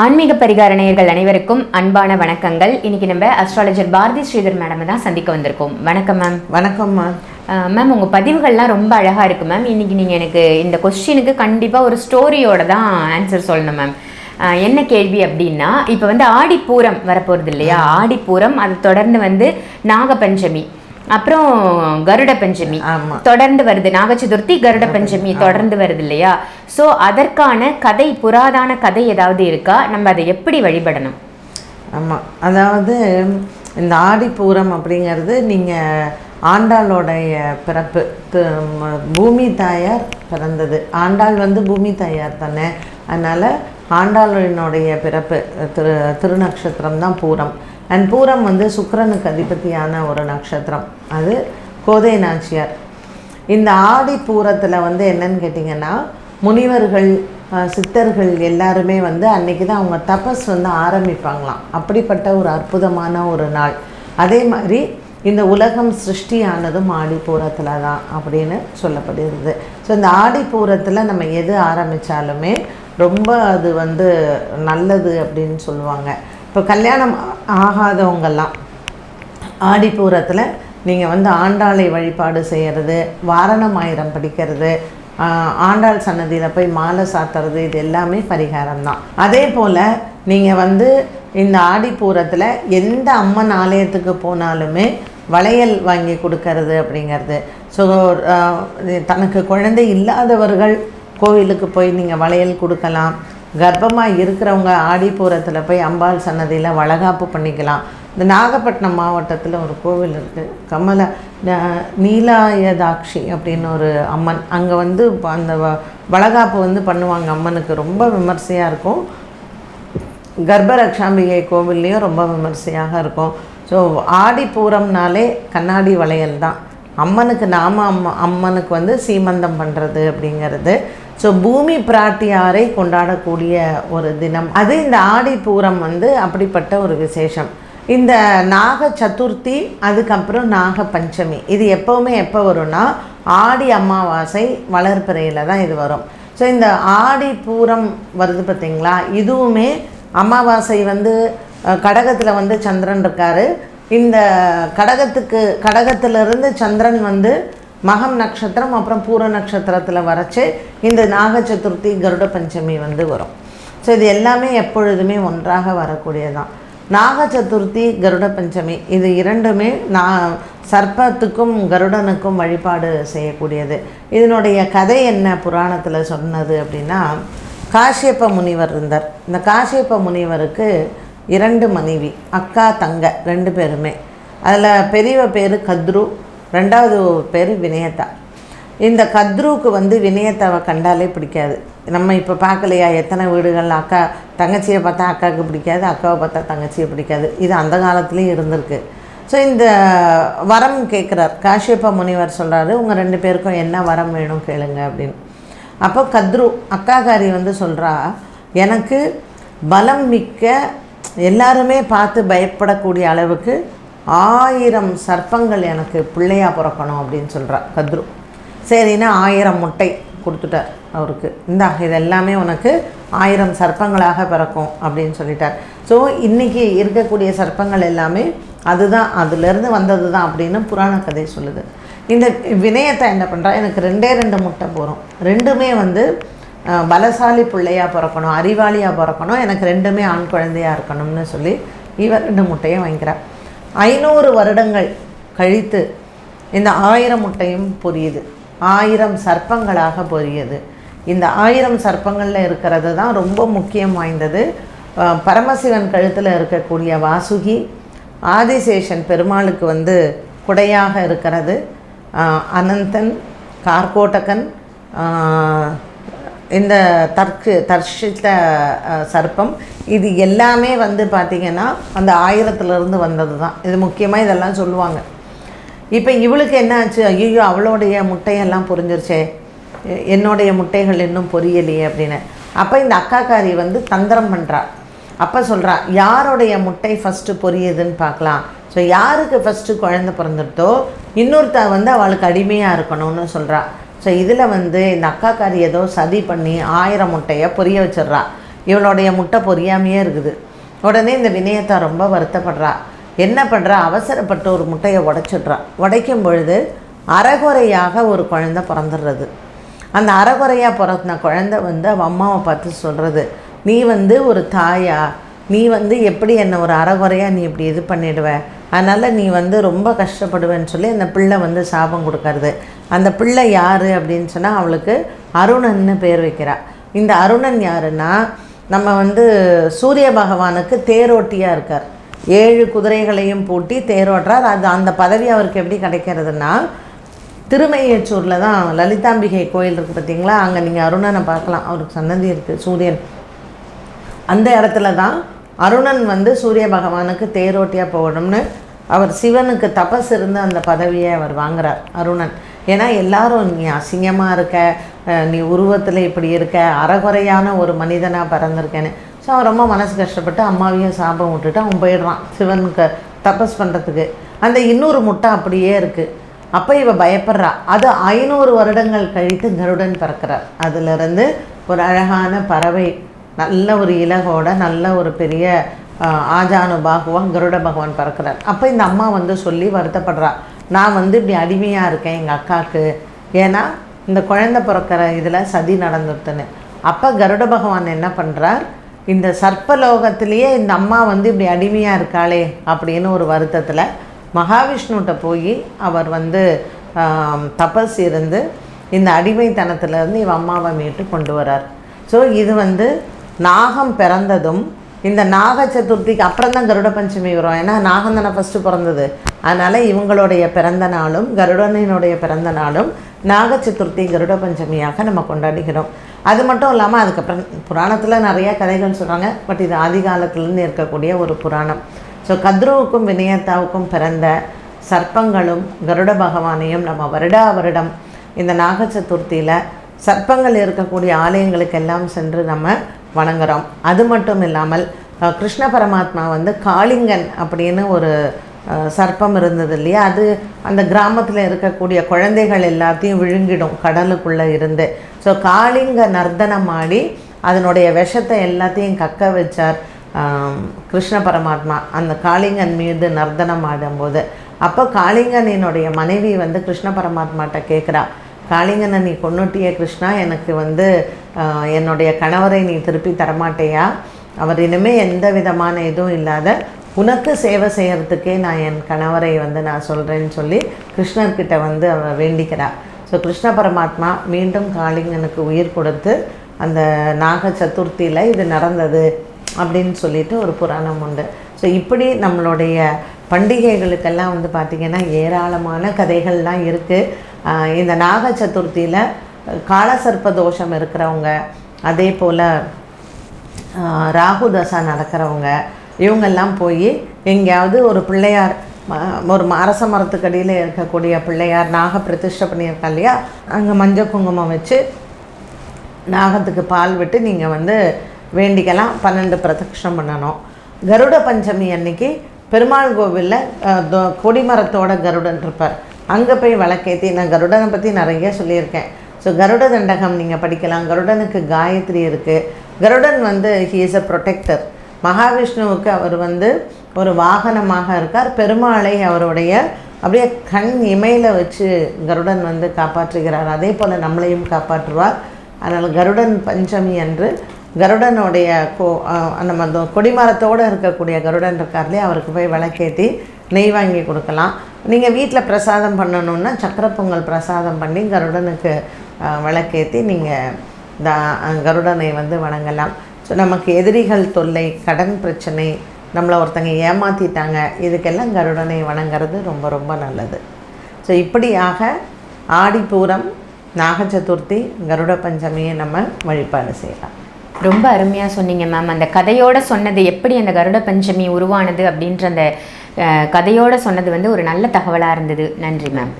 ஆன்மீக பரிகார நேயர்கள் அனைவருக்கும் அன்பான வணக்கங்கள். இன்னைக்கு நம்ம அஸ்ட்ராலஜர் பாரதி ஸ்ரீதர் மேடம் தான் சந்திக்க வந்திருக்கோம். வணக்கம் மேம் வணக்கம்மா மேம் உங்கள் பதிவுகள்லாம் ரொம்ப அழகாக இருக்கு மேம் இன்னைக்கு நீங்கள் எனக்கு இந்த கொஸ்டினுக்கு கண்டிப்பாக ஒரு ஸ்டோரியோட தான் ஆன்சர் சொல்லணும் மேம் என்ன கேள்வி அப்படின்னா இப்போ வந்து ஆடிப்பூரம் வரப்போகிறது இல்லையா? ஆடிப்பூரம் அது தொடர்ந்து வந்து நாகபஞ்சமி. அப்புறம் கருட பஞ்சமி. தொடர்ந்து வருது. நாக சதுர்த்தி கருட பஞ்சமி தொடர்ந்து வருது இல்லையா? ஸோ அதற்கான கதை புராதான கதை ஏதாவது இருக்கா? நம்ம அதை எப்படி வழிபடணும்? ஆமாம் அதாவது இந்த ஆடிப்பூரம் அப்படிங்கிறது நீங்கள் ஆண்டாளோடைய பிறப்பு. பூமி தாயார் பிறந்தது. ஆண்டாள் வந்து பூமி தாயார் தானே. அதனால் ஆண்டாளினுடைய பிறப்பு திரு திருநக்ஷத்திரம் தான் பூரம். அண்ட் பூரம் வந்து சுக்கரனுக்கு அதிபதியான ஒரு நட்சத்திரம். அது கோதை நாச்சியார். இந்த ஆடி பூரத்தில் வந்து என்னன்னு கேட்டிங்கன்னா முனிவர்கள் சித்தர்கள் எல்லாருமே வந்து அன்னைக்கு தான் அவங்க தபஸ் வந்து ஆரம்பிப்பாங்களாம். அப்படிப்பட்ட ஒரு அற்புதமான ஒரு நாள். அதே மாதிரி இந்த உலகம் சிருஷ்டியானதும் ஆடிப்பூரத்தில் தான் அப்படின்னு சொல்லப்படுகிறது. ஸோ இந்த ஆடிப்பூரத்தில் நம்ம எது ஆரம்பித்தாலுமே ரொம்ப அது வந்து நல்லது அப்படின்னு சொல்லுவாங்க. இப்போ கல்யாணம் ஆகாதவங்கெல்லாம் ஆடிப்பூரத்தில் நீங்கள் வந்து ஆண்டாளை வழிபாடு செய்கிறது வாரணமாயிரம் படிக்கிறது ஆண்டாள் சன்னதியில் போய் மாலை சாத்துறது இது எல்லாமே பரிகாரம் தான் அதே போல் நீங்கள் வந்து இந்த ஆடிப்பூரத்தில் எந்த அம்மன் ஆலயத்துக்கு போனாலுமே வளையல் வாங்கி கொடுக்கறது அப்படிங்கிறது. ஸோ தனக்கு குழந்தை இல்லாதவர்கள் கோவிலுக்கு போய் நீங்கள் வளையல் கொடுக்கலாம். கர்ப்பமாக இருக்கிறவங்க ஆடிப்பூரத்தில் போய் அம்பாள் சன்னதியில் வளகாப்பு பண்ணிக்கலாம். இந்த நாகப்பட்டினம் மாவட்டத்தில் ஒரு கோவில் இருக்குது கமல ந- நீலாயதாட்சி அப்படின்னு ஒரு அம்மன். அங்கே வந்து அந்த வ- வளகாப்பு வந்து பண்ணுவாங்க அம்மனுக்கு. ரொம்ப விமர்சையாக இருக்கும். கர்ப்பரக்ஷாம்பிகை கோவில்லையும் ரொம்ப விமர்சையாக இருக்கும். ஸோ ஆடிப்பூரம்னாலே கண்ணாடி வளையல் தான். அம்மனுக்கு நாம அம்ம அம்மனுக்கு வந்து சீமந்தம் பண்ணுறது அப்படிங்கிறது. ஸோ பூமி பிராட்டியாரை கொண்டாடக்கூடிய ஒரு தினம். அது இந்த ஆடி பூரம் வந்து அப்படிப்பட்ட ஒரு விசேஷம். இந்த நாக சதுர்த்தி அதுக்கப்புறம் நாக பஞ்சமி. இது எப்போவுமே எப்போ வரும்னா ஆடி அமாவாசை வளர்ப்பிறையில் தான் இது வரும். ஸோ இந்த ஆடி பூரம் வருது பார்த்தீங்களா? இதுவுமே அமாவாசை வந்து கடகத்தில் வந்து சந்திரன் இருக்காரு. இந்த கடகத்துக்கு கடகத்திலிருந்து சந்திரன் வந்து மகம் நட்சத்திரம் அப்புறம் பூர நட்சத்திரத்தில் வரைச்சு இந்த நாக சதுர்த்தி கருட பஞ்சமி வந்து வரும். ஸோ இது எல்லாமே எப்பொழுதுமே ஒன்றாக வரக்கூடியதான் நாக சதுர்த்தி கருட பஞ்சமி இது இரண்டுமே நான் சர்ப்பத்துக்கும் கருடனுக்கும் வழிபாடு செய்யக்கூடியது. இதனுடைய கதை என்ன புராணத்தில் சொன்னது அப்படின்னா காஷ்யப்ப முனிவர் இருந்தார். இந்த காஷ்யப்ப முனிவருக்கு இரண்டு மனைவி அக்கா தங்க ரெண்டு பேருமே. அதில் பெரியவ பேர் கத்ரு ரெண்டாவது பேர் வினயதா இந்த கத்ருவுக்கு வந்து வினயத்தாவை கண்டாலே பிடிக்காது. நம்ம இப்போ பார்க்கலையா எத்தனை வீடுகள் அக்கா தங்கச்சியை பார்த்தா அக்காவுக்கு பிடிக்காது அக்காவை பார்த்தா தங்கச்சியை பிடிக்காது. இது அந்த காலத்துலேயும் இருந்திருக்கு. ஸோ இந்த வரம் கேட்குறார் காஷ்யப்ப முனிவர் சொல்கிறாரு உங்கள் ரெண்டு பேருக்கும் என்ன வரம் வேணும் கேளுங்க அப்படின்னு. அப்போ கத்ரு அக்காகாரி வந்து சொல்கிறா எனக்கு பலம் மிக்க எல்லாருமே பார்த்து பயப்படக்கூடிய அளவுக்கு ஆயிரம் சர்ப்பங்கள் எனக்கு பிள்ளையாக பிறக்கணும் அப்படின்னு சொல்கிறா கத்ரு. சரின்னா ஆயிரம் முட்டை கொடுத்துட்டார் அவருக்கு. இந்தா இது எல்லாமே உனக்கு ஆயிரம் சர்ப்பங்களாக பிறக்கும் அப்படின்னு சொல்லிட்டார். ஸோ இன்றைக்கி இருக்கக்கூடிய சர்ப்பங்கள் எல்லாமே அதுதான் அதுலேருந்து வந்தது தான் அப்படின்னு புராண கதை சொல்லுது. இந்த வினயத்தை என்ன பண்ணுறா எனக்கு ரெண்டே ரெண்டு முட்டை போகிறோம் ரெண்டுமே வந்து பலசாலி பிள்ளையாக பிறக்கணும் அறிவாளியாக பிறக்கணும் எனக்கு ரெண்டுமே ஆண் குழந்தையாக இருக்கணும்னு சொல்லி இவர் ரெண்டு முட்டையை வாங்கிக்கிறார் ஐநூறு வருடங்கள் கழித்து இந்த ஆயிரம் முட்டையும் பொரியுது. ஆயிரம் சர்ப்பங்களாக பொரியது. இந்த ஆயிரம் சர்ப்பங்களில் இருக்கிறது தான் ரொம்ப முக்கியம் வாய்ந்தது. பரமசிவன் கழுத்தில் இருக்கக்கூடிய வாசுகி ஆதிசேஷன் பெருமாளுக்கு வந்து குடையாக இருக்கிறது. அனந்தன் கார்கோட்டகன் இந்த தற்கு தர்ஷித்த சர்ப்பம் இது எல்லாமே வந்து பார்த்திங்கன்னா அந்த ஆயிரத்துலேருந்து வந்தது தான் இது முக்கியமாக இதெல்லாம் சொல்லுவாங்க. இப்போ இவளுக்கு என்ன ஆச்சு? ஐயோ அவளுடைய முட்டையெல்லாம் பொரிஞ்சிருச்சே. என்னுடைய முட்டைகள் இன்னும் பொரியலையே அப்படின்னு. அப்போ இந்த அக்காக்காரி வந்து தந்திரம் பண்ணுறா அப்போ சொல்கிறா யாருடைய முட்டை ஃபஸ்ட்டு பொரியுதுன்னு பார்க்கலாம் ஸோ யாருக்கு ஃபஸ்ட்டு குழந்தை பிறந்துட்டோ இன்னொருத்த வந்து அவளுக்கு அடிமையாக இருக்கணும்னு சொல்கிறா ஸோ இதில் வந்து இந்த அக்காக்காரி ஏதோ சதி பண்ணி ஆயிரம் முட்டையை பொரிய வச்சிடுறா. இவளுடைய முட்டை பொரியாமையே இருக்குது. உடனே இந்த வினயத்தை ரொம்ப வருத்தப்படுறா. என்ன பண்ணுறா அவசரப்பட்டு ஒரு முட்டையை உடைச்சிட்றா. உடைக்கும் பொழுது அறகுறையாக ஒரு குழந்தை பிறந்துடுறது. அந்த அறகுறையாக பிறந்த குழந்தை வந்து அவள் அம்மாவை பார்த்து சொல்கிறது நீ வந்து ஒரு தாயா? நீ வந்து எப்படி என்னை ஒரு அறகுறையாக நீ இப்படி இது பண்ணிடுவேன் அதனால் நீ வந்து ரொம்ப கஷ்டப்படுவேன்னு சொல்லி அந்த பிள்ளை வந்து சாபம் கொடுக்கறது. அந்த பிள்ளை யார் அப்படின்னு சொன்னால் அவளுக்கு அருணன்னு பேர் வைக்கிறா. இந்த அருணன் யாருன்னா நம்ம வந்து சூரிய பகவானுக்கு தேரோட்டியாக இருக்கார். ஏழு குதிரைகளையும் பூட்டி தேரோட்டுறார். அது அந்த பதவி அவருக்கு எப்படி கிடைக்கிறதுனா திருமையச்சூரில் தான் லலிதாம்பிகை கோயில் இருக்குது பார்த்தீங்களா அங்கே நீங்கள் அருணனை பார்க்கலாம். அவருக்கு சன்னதி இருக்குது சூரியன். அந்த இடத்துல தான் அருணன் வந்து சூரிய பகவானுக்கு தேரோட்டியாக போகணும்னு அவர் சிவனுக்கு தபஸ் இருந்து அந்த பதவியை அவர் வாங்குறார் அருணன். ஏன்னா எல்லாரும் நீ அசிங்கமாக இருக்க நீ உருவத்தில் இப்படி இருக்க அறகுறையான ஒரு மனிதனாக பிறந்திருக்கேன்னு. ஸோ அவன் ரொம்ப மனசு கஷ்டப்பட்டு அம்மாவையும் சாபம் விட்டுட்டு அவன் போயிடுறான் சிவனுக்கு தபஸ் பண்ணுறதுக்கு அந்த இன்னொரு முட்டை அப்படியே இருக்குது அப்போ இவ பயப்படுறா. அது ஐநூறு வருடங்கள் கழித்து கருடன் பிறக்கிறார். அதிலிருந்து ஒரு அழகான பறவை நல்ல ஒரு இலகோட நல்ல ஒரு பெரிய ஆஜானு பாகுவான் கருட பகவான் பிறக்கிறார். அப்போ இந்த அம்மா வந்து சொல்லி வருத்தப்படுறா. நான் வந்து இப்படி அடிமையாக இருக்கேன் எங்கள் அக்காவுக்கு ஏன்னா இந்த குழந்தை பிறக்கிற இதில் சதி நடந்துட்டுன்னு அப்போ கருட பகவான் என்ன பண்ணுறார் இந்த சர்ப்பலோகத்திலேயே இந்த அம்மா வந்து இப்படி அடிமையாக இருக்காளே அப்படின்னு ஒரு வருத்தத்தில் மகாவிஷ்ணுகிட்ட போய் அவர் வந்து தபஸ் இருந்து இந்த அடிமைத்தனத்திலேருந்து இவ அம்மாவை மீட்டு கொண்டு வரார் ஸோ இது வந்து நாகம் பிறந்ததும் இந்த நாக சதுர்த்திக்கு அப்புறம் தான் கருட பஞ்சமி வரும். ஏன்னா நாகம் தானே ஃபஸ்ட்டு பிறந்தது. அதனால் இவங்களுடைய பிறந்த நாளும் கருடனினுடைய பிறந்த நாளும் நாக சதுர்த்தி கருட பஞ்சமியாக நம்ம கொண்டாடுகிறோம். அது மட்டும் இல்லாமல் அதுக்கப்புறம் புராணத்தில் நிறைய கதைகள் சொல்கிறாங்க பட் இது ஆதி காலத்துலேருந்து இருக்கக்கூடிய ஒரு புராணம். ஸோ கத்ருவுக்கும் வினயத்தாவுக்கும் பிறந்த சர்ப்பங்களும் கருட பகவானையும் நம்ம வருடா வருடம் இந்த நாக சதுர்த்தியில் சர்ப்பங்கள் இருக்கக்கூடிய ஆலயங்களுக்கெல்லாம் சென்று நம்ம வணங்குறோம். அது மட்டும் இல்லாமல் கிருஷ்ண பரமாத்மா வந்து காளிங்கன் அப்படின்னு ஒரு சர்ப்பம் இருந்தது இல்லையா? அது அந்த கிராமத்தில் இருக்கக்கூடிய குழந்தைகள் எல்லாத்தையும் விழுங்கிடும் கடலுக்குள்ளே இருந்து. ஸோ காளிங்க நர்த்தனம் ஆடி அதனுடைய விஷத்தை எல்லாத்தையும் கக்க வச்சார் கிருஷ்ண பரமாத்மா அந்த காளிங்கன் மீது நர்த்தனம் ஆடும்போது. அப்போ காளிங்கனினுடைய மனைவி வந்து கிருஷ்ண பரமாத்மாட்ட கேட்குறா காளிங்கனை நீ கொன்னுட்டிய கிருஷ்ணா எனக்கு வந்து என்னுடைய கணவரை நீ திருப்பி தரமாட்டேயா? அவர் இனிமேல் எந்த விதமான இதுவும் இல்லாத உனக்கு சேவை செய்கிறதுக்கே நான் என் கணவரை வந்து நான் சொல்கிறேன்னு சொல்லி கிருஷ்ணர்கிட்ட வந்து அவர் வேண்டிக்கிறார் ஸோ கிருஷ்ண பரமாத்மா மீண்டும் காளிங்கனுக்கு உயிர் கொடுத்து அந்த நாக சதுர்த்தியில் இது நடந்தது அப்படின்னு சொல்லிட்டு ஒரு புராணம் உண்டு. ஸோ இப்படி நம்மளுடைய பண்டிகைகளுக்கெல்லாம் வந்து பார்த்திங்கன்னா ஏராளமான கதைகள்லாம் இருக்குது இந்த நாக சதுர்த்தியில் காலசர்ப்ப தோஷம் இருக்கிறவங்க அதே போல் ராகு தசா நடக்கிறவங்க இவங்கெல்லாம் போய் எங்கேயாவது ஒரு பிள்ளையார் ம- ஒரு ம- அரச மரத்துக்கடியில் இருக்கக்கூடிய பிள்ளையார் நாக பிரதிஷ்டை பண்ணியிருக்கா இல்லையா? அங்கே மஞ்சள் குங்குமம் வச்சு நாகத்துக்கு பால் விட்டு நீங்கள் வந்து வேண்டிக்கலாம். பன்னெண்டு பிரதட்சணம் பண்ணணும். கருட பஞ்சமி அன்னைக்கு பெருமாள் கோவிலில் கொடிமரத்தோட கருடன் இருப்பார். அங்கே போய் வழக்கேற்றி நான் கருடனை பற்றி நிறைய சொல்லியிருக்கேன். ஸோ கருட தண்டகம் நீங்கள் படிக்கலாம். கருடனுக்கு காயத்ரி இருக்குது கருடன் வந்து ஹீ இஸ் அ ப்ரொடெக்டர் மகாவிஷ்ணுவுக்கு அவர் வந்து ஒரு வாகனமாக இருக்கார். பெருமாளை அவருடைய அப்படியே கண் இமையில் வச்சு கருடன் வந்து காப்பாற்றுகிறார். அதே போல் நம்மளையும் காப்பாற்றுவார். அதனால் கருடன் பஞ்சமி அன்று கருடனுடைய கோ நம்ம அந்த கொடிமரத்தோடு இருக்கக்கூடிய கருடன் இருக்கார்லேயே அவருக்கு போய் விளக்கேற்றி நெய் வாங்கி கொடுக்கலாம். நீங்கள் வீட்டில் பிரசாதம் பண்ணணுன்னா சக்கரை பொங்கல் பிரசாதம் பண்ணி கருடனுக்கு விளக்கேற்றி நீங்கள் தா கருடனை வந்து வணங்கலாம். ஸோ நமக்கு எதிரிகள் தொல்லை கடன் பிரச்சனை நம்மளை ஒருத்தங்க ஏமாற்றிட்டாங்க இதுக்கெல்லாம் கருடனை வணங்குறது ரொம்ப ரொம்ப நல்லது. ஸோ இப்படியாக ஆடிப்பூரம் நாக சதுர்த்தி கருட பஞ்சமியை நம்ம வழிபாடு செய்யலாம். ரொம்ப அருமையாக சொன்னீங்க மேம் அந்த கதையோட சொன்னது எப்படி அந்த கருட பஞ்சமி உருவானது அப்படின்ற அந்த கதையோடு கதையோட சொன்னது வந்து ஒரு நல்ல தகவலாக இருந்தது. நன்றி மேம்